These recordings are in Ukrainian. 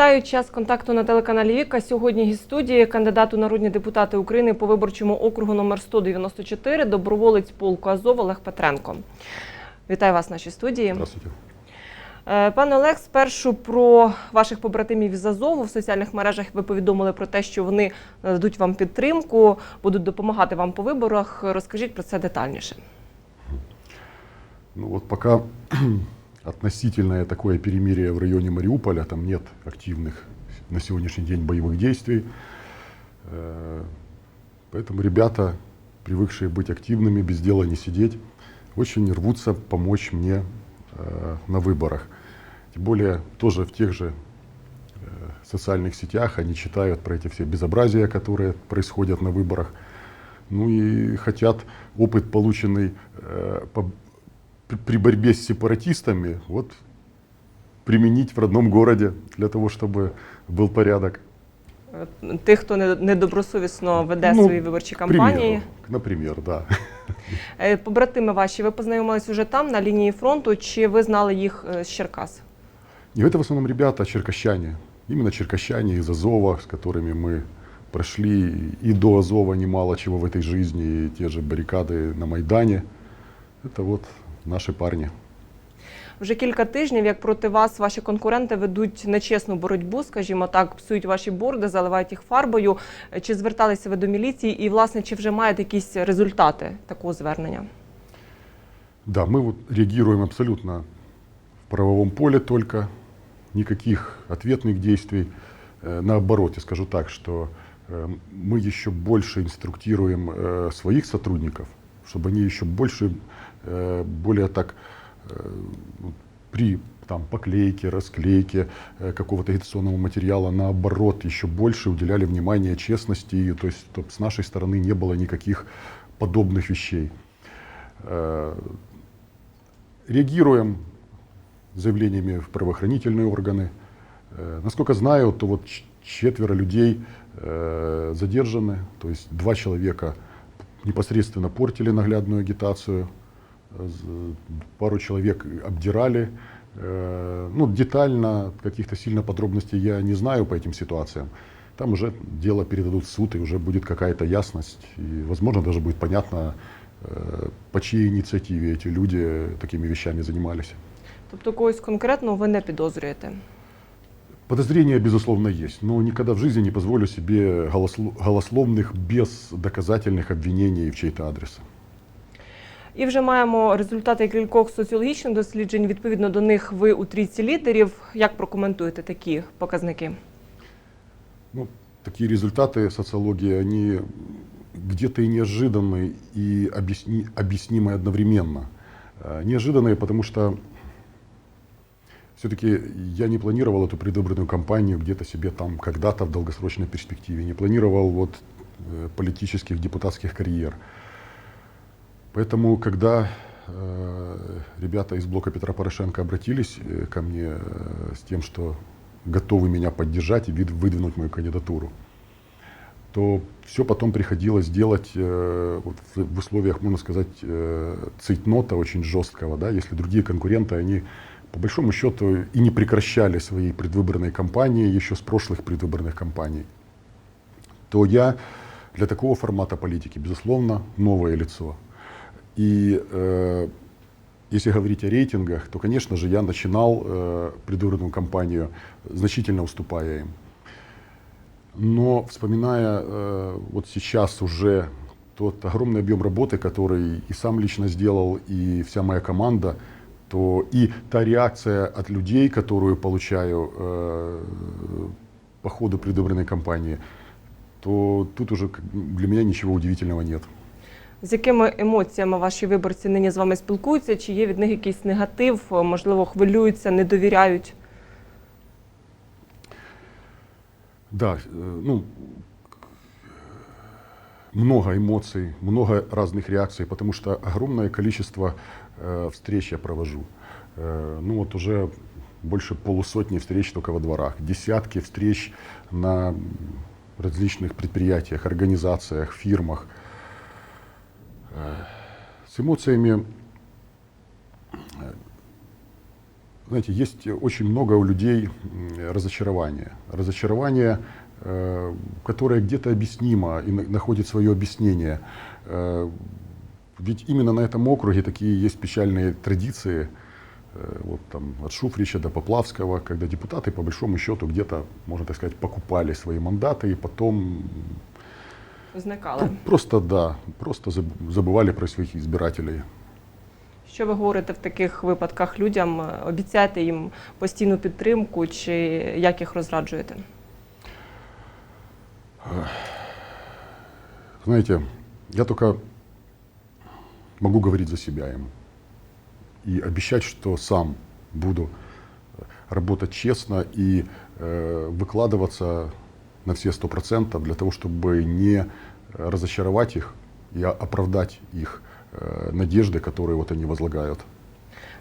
Вітаю час контакту на телеканалі Віка. Сьогодні гість студії кандидат у народні депутати України по виборчому округу номер 194, доброволець полку Азов Олег Петренко. Вітаю вас в нашій студії. Здравствуйте. Е, Пане Олег, спершу про ваших побратимів із Азову в соціальних мережах ви повідомили про те, що вони нададуть вам підтримку, будуть допомагати вам по виборах. Розкажіть про це детальніше. Ну вот пока относительное такое перемирие в районе Мариуполя, там нет активных на сегодняшний день боевых действий. Э, Поэтому ребята, привыкшие быть активными, без дела не сидеть, очень рвутся помочь мне э, на выборах. Тем более тоже в тех же э, социальных сетях они читают про эти все безобразия, которые происходят на выборах. Ну и хотят опыт, полученный по- при- при борьбе с сепаратистами, вот применить в родном городе для того, чтобы был порядок. Е, Тих, хто не- недобросовісно веде Ну, свої виборчі К примеру, кампанії. например, да. Е, Побратими ваші, ви познайомились уже там, на лінії фронту, чи ви знали їх е, з Черкас? И это в основном ребята черкащане, именно черкащане из Азова, с которыми мы прошли и до Азова немало чего в этой жизни, и те же баррикады на Майдане. Это вот наши парни. Вже кілька тижнів, як проти вас ваші конкуренти ведуть нечесну боротьбу, скажімо так, псують ваші борди, заливають їх фарбою. Е, Чи зверталися ви до міліції і, власне, чи вже маєте якісь результати такого звернення? Да, мы вот реагируем абсолютно в правовом поле только, никаких ответных действий. Э, Наоборот, я скажу так, что э, мы еще больше инструктируем э, своих сотрудников, чтобы они еще больше, э, более так э, ну, при там, поклейке, расклейке э, какого-то агитационного материала, наоборот, еще больше уделяли внимание честности, и, то есть чтоб с нашей стороны не было никаких подобных вещей. Э, Реагируем заявлениями в правоохранительные органы. Э, Насколько знаю, то вот ч- четверо людей э, задержаны, то есть два человека непосредственно портили наглядную агитацию, э, з- пару человек обдирали. Э, Ну, детально каких-то сильно подробностей я не знаю по этим ситуациям. Там уже дело передадут в суд, и уже будет какая-то ясность. И, возможно, даже будет понятно, э, по чьей инициативе эти люди такими вещами занимались. Тобто когось конкретно ви не підозрюєте? Подозрения, безусловно, есть, но никогда в жизни не позволю себе голосло- голословных, бездоказательных обвинений в чей-то адрес. І вже маємо результати кількох соціологічних досліджень. Відповідно до них ви у трійці лідерів. Як прокоментуєте такі показники? Ну, такие результаты социологии, они где-то и неожиданные, и объясни, объяснимые одновременно. Э, Неожиданные, потому что все-таки я не планировал эту предвыборную кампанию где-то себе там когда-то в долгосрочной перспективе, не планировал вот э, политических, депутатских карьер. Поэтому, когда э, ребята из блока Петра Порошенко обратились э, ко мне э, с тем, что готовы меня поддержать и выдвинуть мою кандидатуру, то все потом приходилось делать вот в, условиях, можно сказать, цейтнота очень жесткого, да, если другие конкуренты, они по большому счету и не прекращали своей предвыборной кампании еще с прошлых предвыборных кампаний, то я для такого формата политики, безусловно, новое лицо. И э, если говорить о рейтингах, то, конечно же, я начинал э, предвыборную кампанию, значительно уступая им. Но вспоминая э, вот сейчас уже тот огромный объем работы, который и сам лично сделал, и вся моя команда, то и та реакция от людей, которую получаю э, по ходу предвыборной кампании, то тут уже для меня ничего удивительного нет. З якими емоціями ваші виборці нині з вами спілкуються? Чи є від них якийсь негатив? Можливо, хвилюються, не довіряють? Да, э, ну, много эмоций, много разных реакций, потому что огромное количество э, встреч я провожу. Э, ну вот уже больше полусотни встреч только во дворах, десятки встреч на различных предприятиях, организациях, фирмах. С эмоциями знаете, есть очень много у людей разочарования. Разочарование, э, которое где-то объяснимо и на- находит свое объяснение. Э, Ведь именно на этом округе такие есть печальные традиции, э, вот там от Шуфрича до Поплавского, когда депутаты по большому счету где-то, можно так сказать, покупали свои мандаты и потом Зникали. просто, да, просто заб- забывали про своих избирателей. Що ви говорите в таких випадках людям? Е, Обіцяєте їм постійну підтримку, чи як їх розраджуєте? Знаете, я только могу говорить за себя им и обещать, что сам буду работать честно и э, выкладываться на все сто процентов для того, чтобы не разочаровать их и о- оправдать их э, надежды, которые вот они возлагают.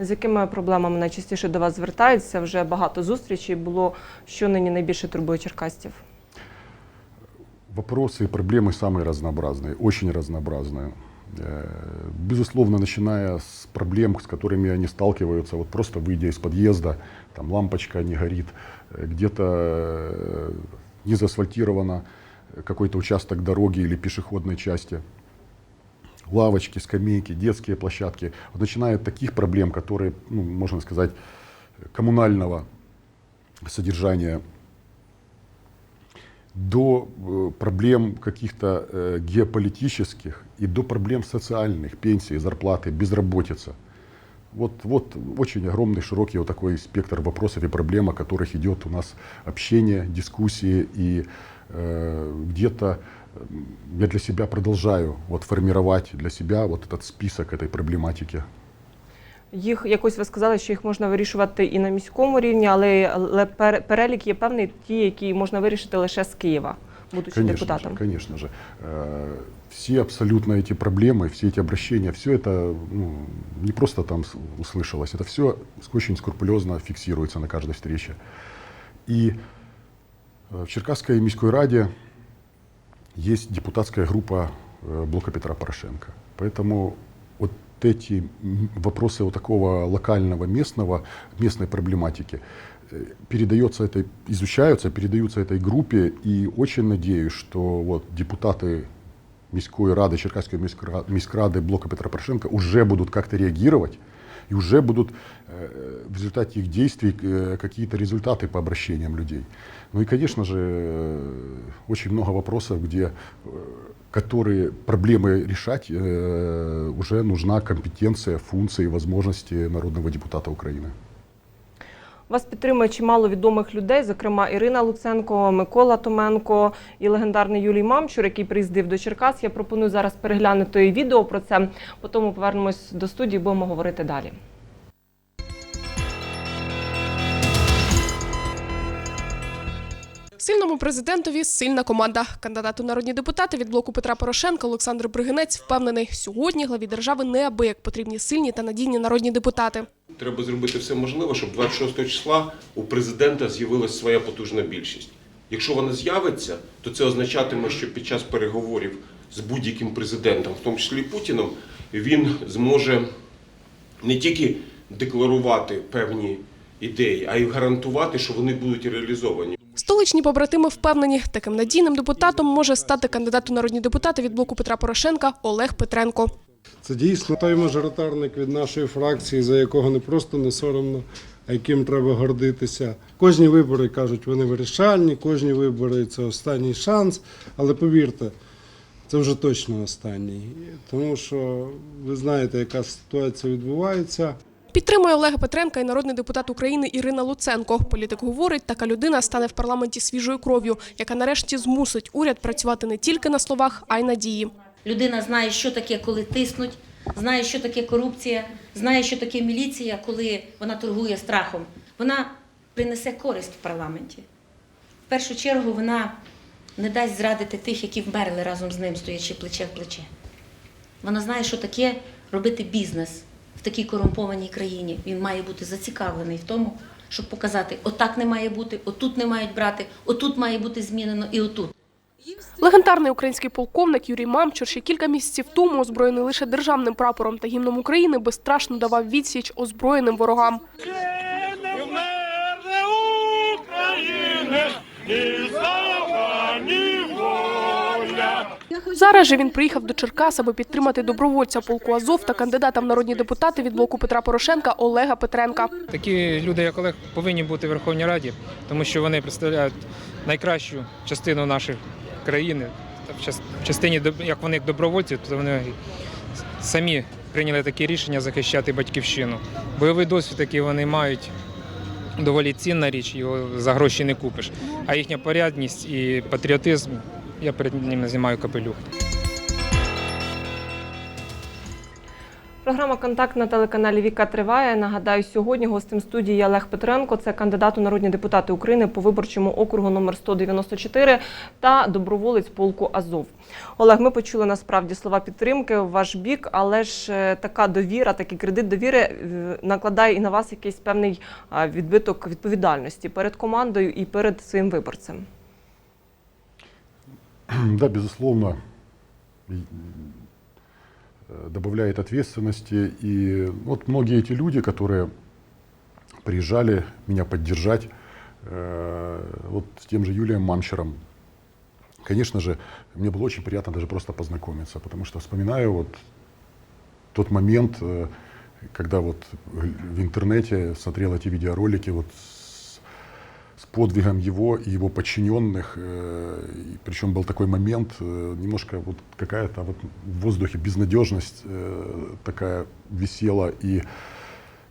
З якими проблемами найчастіше до вас звертаються? Вже багато зустрічей було. Що нині найбільше турбує черкастів? Вопросы и проблемы самые разнообразные, очень разнообразные. Э, Безусловно, начиная с проблем, с которыми они сталкиваются, вот просто выйдя из подъезда, там лампочка не горит, э, где-то э, не заасфальтировано э, какой-то участок дороги или пешеходной части, лавочки, скамейки, детские площадки. Вот начиная от таких проблем, которые, ну, можно сказать, коммунального содержания до э, проблем каких-то э, геополитических и до проблем социальных, пенсии, зарплаты, безработица. Вот, вот очень огромный, широкий вот такой спектр вопросов и проблем, о которых идет у нас общение, дискуссии. И э, где-то м, я для себя продолжаю вот, формировать для себя вот этот список этой проблематики. Їх якось ви сказали, що їх можна вирішувати і на міському рівні, але, але пере- перелік є певний, ті, які можна вирішити лише з Києва, Будучи Конечно депутатом. же, конечно же. Э, Все абсолютно эти проблемы, все эти обращения, все это ну, не просто там услышалось, это все очень скрупулезно фиксируется на каждой встрече. И э, в Черкасской міськой раде есть депутатская группа э, блока Петра Порошенко. Поэтому вот эти вопросы вот такого локального, местного, местной проблематики передается этой, изучаются, передаются этой группе, и очень надеюсь, что вот депутаты Міської ради, Черкасской міськра- міськради блока Петра Порошенко уже будут как-то реагировать, и уже будут э, в результате их действий э, какие-то результаты по обращениям людей. Ну и, конечно же, э, очень много вопросов, где, э, которые проблемы решать, э, уже нужна компетенция, функции, возможности народного депутата Украины. Вас підтримує чимало відомих людей, зокрема Ірина Луценко, Микола Томенко і легендарний Юлій Мамчур, який приїздив до Черкас. Я пропоную зараз переглянути відео про це. Потім повернемось до студії, будемо говорити далі. Сильному президентові сильна команда. Кандидат у народні депутати від блоку Петра Порошенка Олександр Бригинець впевнений, сьогодні главі держави неабияк потрібні сильні та надійні народні депутати. Треба зробити все можливе, щоб 26 числа у президента з'явилася своя потужна більшість. Якщо вона з'явиться, то це означатиме, що під час переговорів з будь-яким президентом, в тому числі і Путіним, він зможе не тільки декларувати певні ідеї, а й гарантувати, що вони будуть реалізовані. Столичні побратими впевнені, таким надійним депутатом може стати кандидат у народні депутати від блоку Петра Порошенка Олег Петренко. Це дійсно той мажоритарник від нашої фракції, за якого не просто не соромно, а яким треба гордитися. Кожні вибори кажуть, вони вирішальні, кожні вибори це останній шанс. Але повірте, це вже точно останній. Тому що ви знаєте, яка ситуація відбувається. Підтримує Олега Петренка і народний депутат України Ірина Луценко. Політик говорить, така людина стане в парламенті свіжою кров'ю, яка нарешті змусить уряд працювати не тільки на словах, а й на дії. Людина знає, що таке, коли тиснуть, знає, що таке корупція, знає, що таке міліція, коли вона торгує страхом. Вона принесе користь в парламенті. В першу чергу вона не дасть зрадити тих, які вмерли разом з ним, стоячи плече в плече. Вона знає, що таке робити бізнес в такій корумпованій країні. Він має бути зацікавлений в тому, щоб показати, отак не має бути, отут не мають брати, отут має бути змінено і отут. Легендарний український полковник Юрій Мамчур ще кілька місяців тому, озброєний лише державним прапором та гімном України, безстрашно давав відсіч озброєним ворогам. Зараз же він приїхав до Черкас, аби підтримати добровольця полку Азов та кандидата в народні депутати від блоку Петра Порошенка Олега Петренка. Такі люди, як Олег, повинні бути в Верховній Раді, тому що вони представляють найкращу частину нашої країни. В частині як вони як добровольці, то вони самі прийняли таке рішення захищати батьківщину. Бойовий досвід, який вони мають, доволі цінна річ, його за гроші не купиш. А їхня порядність і патріотизм, я перед ними знімаю капелюх. Програма Контакт на телеканалі Віка триває. Нагадаю, сьогодні гостем студії Олег Петренко, це кандидат у народні депутати України по виборчому округу номер 194 та доброволець полку Азов. Олег, ми почули насправді слова підтримки в ваш бік, але ж е, така довіра, такий кредит довіри е, накладає і на вас якийсь певний відбиток відповідальності перед командою і перед своїм виборцем. Да, безусловно, э, добавляет ответственности. И вот многие эти люди, которые приезжали меня поддержать, э, вот с тем же Юлием Мамчером, конечно же, мне было очень приятно даже просто познакомиться, потому что вспоминаю вот тот момент, э, когда вот в интернете смотрел эти видеоролики вот с, подвигом его и его подчиненных. э, и причем был такой момент, э, немножко вот какая-то вот в воздухе безнадежность э, такая висела. И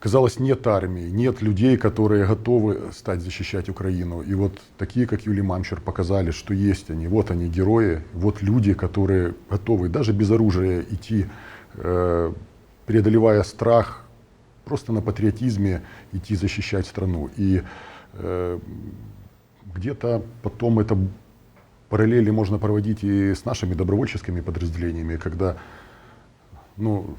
казалось, нет армии, нет людей, которые готовы стать защищать Украину. И вот такие, как Юлий Мамчер, показали, что есть они. Вот они, герои, вот люди, которые готовы даже без оружия идти, преодолевая страх, просто на патриотизме идти защищать страну. И где-то потом это параллели можно проводить и с нашими добровольческими подразделениями, когда ну,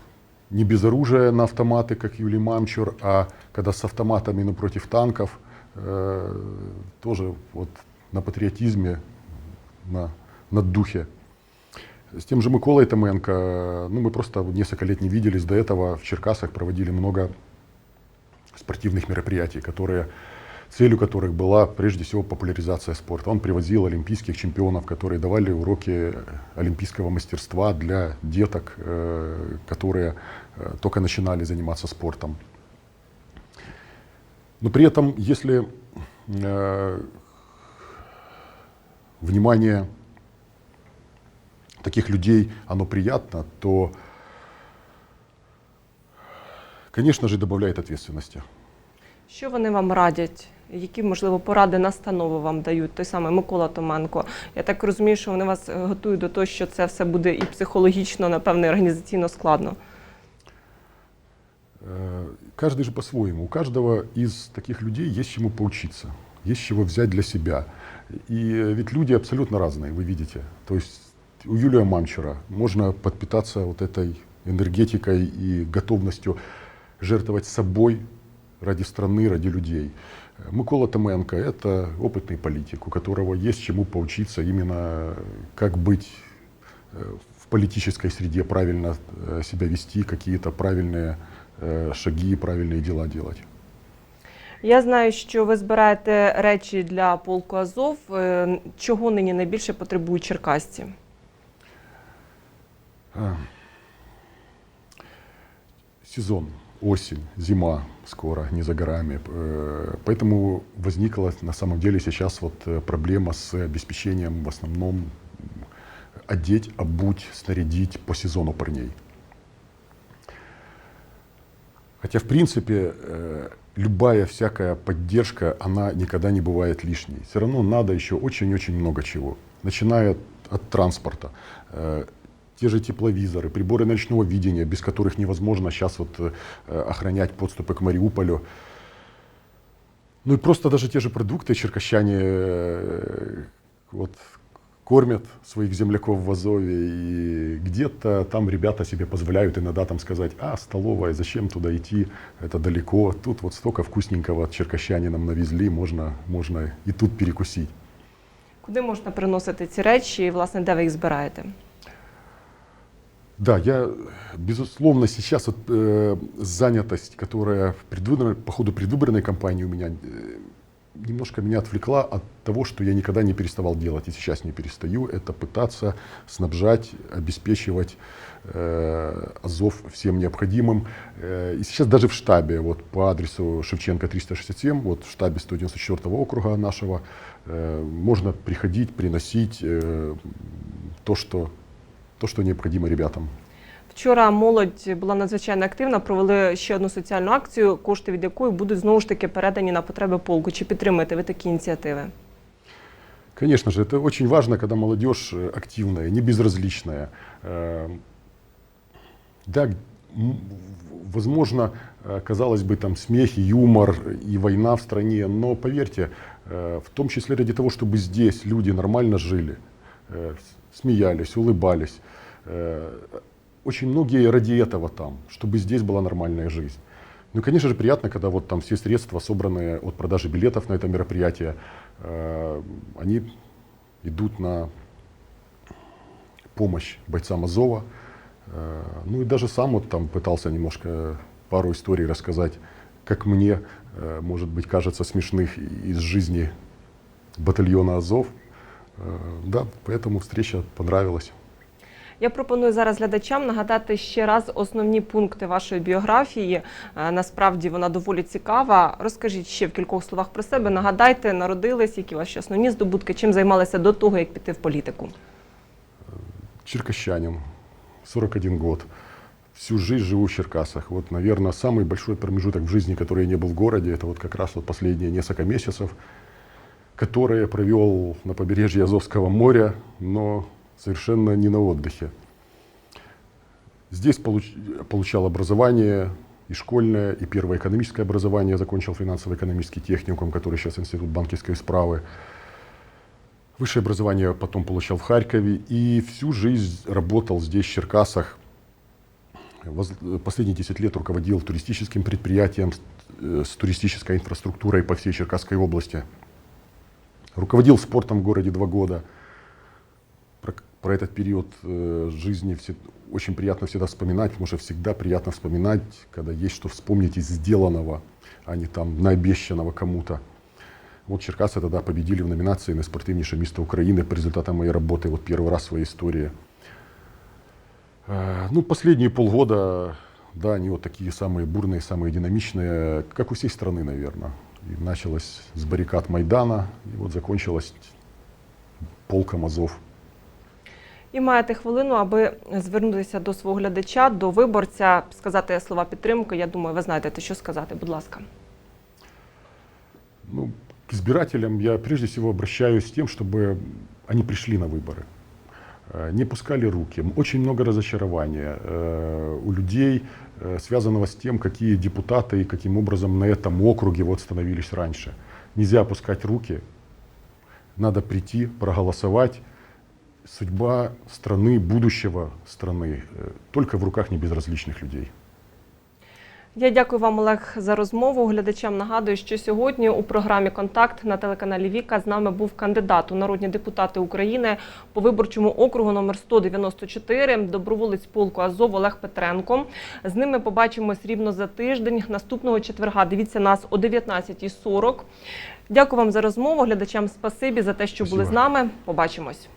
не без оружия на автоматы, как Юлий Мамчур, а когда с автоматами напротив танков, э, тоже вот на патриотизме, на, на духе. С тем же Миколой Томенко, ну, мы просто несколько лет не виделись. До этого в Черкасах проводили много спортивных мероприятий, которые, целью которых была прежде всего популяризация спорта. Он привозил олимпийских чемпионов, которые давали уроки олимпийского мастерства для деток, э, которые э, только начинали заниматься спортом. Но при этом, если э, внимание таких людей, оно приятно, то, конечно же, добавляет ответственности. Що вони вам радять? Які, можливо, поради, настанови вам дають? Той самий Микола Томенко. Я так розумію, що вони вас е, готують до того, що це все буде і психологічно, напевно, і організаційно складно. Э, Каждый же по-своему. У каждого из таких людей есть чему поучиться, есть чего взять для себя. И э, ведь люди абсолютно разные, вы видите. То есть у Юлия Мамчера можно подпитаться вот этой энергетикой и готовностью жертвовать собой ради страны, ради людей. Э, Микола Томенко – это опытный политик, у которого есть чему поучиться именно э, как быть э, в политической среде, правильно э, себя вести, какие-то правильные э, шаги, правильные дела делать. Я знаю, що ви збираєте речі для полку Азов. Е, Чого нині найбільше потребують черкасці? А. Сезон, Осень, зима скоро, не за горами. Э, Поэтому возникла на самом деле сейчас вот э, проблема с обеспечением в основном одеть, обуть, снарядить по сезону парней. Хотя, в принципе, э, любая всякая поддержка, она никогда не бывает лишней. Все равно надо еще очень-очень много чего. Начиная от, транспорта, те же тепловизоры, приборы ночного видения, без которых невозможно сейчас вот э, охранять подступы к Мариуполю. Ну и просто даже те же продукты черкащане э, вот, кормят своих земляков в Азове, и где-то там ребята себе позволяют иногда там сказать, а, столовая, зачем туда идти, это далеко, тут вот столько вкусненького от черкащане нам навезли, можно, можно и тут перекусить. Куди можна приносити ці речі і, власне, де ви їх збираєте? Да, я, безусловно, сейчас вот, э, занятость, которая в предвыборной, по ходу предвыборной кампании у меня, э, немножко меня отвлекла от того, что я никогда не переставал делать и сейчас не перестаю, это пытаться снабжать, обеспечивать э, Азов всем необходимым. Э, и сейчас даже в штабе, вот по адресу Шевченко 367, вот в штабе 194 округа нашего, э, можно приходить, приносить э, то, что, то, что необходимо ребятам. Вчора молодь була надзвичайно активна. Провели ще одну соціальну акцію, кошти від якої будуть знову ж таки передані на потреби полку. Чи підтримуєте ви такі ініціативи? Конечно же, это очень важно, когда молодежь э, активная, не безразличная. Э, Да, м, возможно, э, казалось бы, там смех, и юмор и война в стране, но поверьте, э, в том числе ради того, чтобы здесь люди нормально жили, э, с- смеялись, улыбались, э, очень многие ради этого там, чтобы здесь была нормальная жизнь. Ну и, конечно же, приятно, когда вот там все средства, собранные от продажи билетов на это мероприятие, э, они идут на помощь бойцам Азова. Э, Ну и даже сам вот там пытался немножко пару историй рассказать, как мне, может быть, кажется смешных из жизни батальона Азов. Э, Да, поэтому встреча понравилась. Я пропоную зараз глядачам нагадати ще раз основні пункти вашої біографії. Е, Насправді вона доволі цікава. Розкажіть ще в кількох словах про себе. Нагадайте, народились, які ваші основні здобутки, чим займалися до того, як піти в політику. черкащанин, 41 год. Всю жизнь живу в Черкасах. Вот, наверное, самый большой промежуток в жизни, который я не был в городе, это вот как раз вот последние несколько месяцев, Которые провел на побережье Азовского моря, но совершенно не на отдыхе. Здесь получ- получал образование и школьное, и первое экономическое образование. Закончил финансово-экономический техникум, который сейчас Институт банковской справы. Высшее образование потом получал в Харькове и всю жизнь работал здесь, в Черкасах. Последние 10 лет руководил туристическим предприятием э, с туристической инфраструктурой по всей Черкасской области. Руководил спортом в городе два года. Про, про этот период э, жизни все- очень приятно всегда вспоминать, потому что всегда приятно вспоминать, когда есть что вспомнить из сделанного, а не там наобещанного кому-то. Вот Черкасы тогда победили в номинации на спортивнейшее место Украины по результатам моей работы. Вот первый раз в своей истории. Э, Ну, последние полгода, да, они вот такие самые бурные, самые динамичные, как у всей страны, наверное. И началось с баррикад Майдана, и вот закончилось полком Азов. І маєте хвилину, аби звернутися до свого глядача, до виборця, сказати слова підтримки. Я думаю, ви знаєте, що сказати. Будь ласка. Ну, к избирателям я прежде всего обращаюсь с тем, чтобы они пришли на выборы, э, Не пускали руки. Очень много разочарования э, у людей, э, связанного с тем, какие депутаты и каким образом на этом округе вот становились раньше. Нельзя опускать руки, надо прийти, проголосовать. Судьба страны, будущего страны э, только в руках небезразличных людей. Я дякую вам, Олег, за розмову. Глядачам нагадую, що сьогодні у програмі Контакт на телеканалі Віка з нами був кандидат у народні депутати України по виборчому округу номер 194, доброволець полку Азов Олег Петренко. З ними побачимось рівно за тиждень. Наступного четверга дивіться нас о 19.40. Дякую вам за розмову. Глядачам спасибі за те, що були з нами. Побачимось.